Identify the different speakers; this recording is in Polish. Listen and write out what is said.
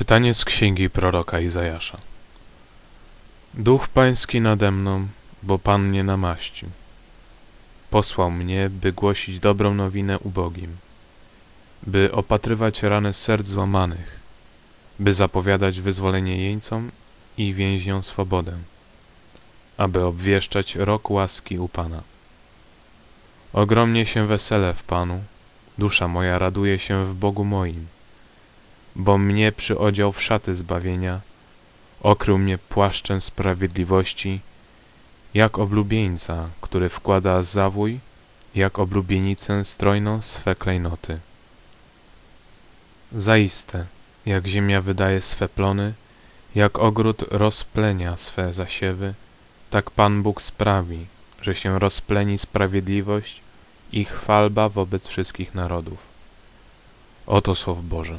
Speaker 1: Czytanie z księgi proroka Izajasza. Duch Pański nade mną, bo Pan mnie namaścił. Posłał mnie, by głosić dobrą nowinę ubogim, by opatrywać rany serc złamanych, by zapowiadać wyzwolenie jeńcom i więźniom swobodę, aby obwieszczać rok łaski u Pana. Ogromnie się weselę w Panu, dusza moja raduje się w Bogu moim bo mnie przyodział w szaty zbawienia, okrył mnie płaszczem sprawiedliwości, jak oblubieńca, który wkłada zawój, jak oblubienicę strojną swe klejnoty. Zaiste, jak ziemia wydaje swe plony, jak ogród rozplenia swe zasiewy, tak Pan Bóg sprawi, że się rozpleni sprawiedliwość i chwalba wobec wszystkich narodów. Oto słowo Boże.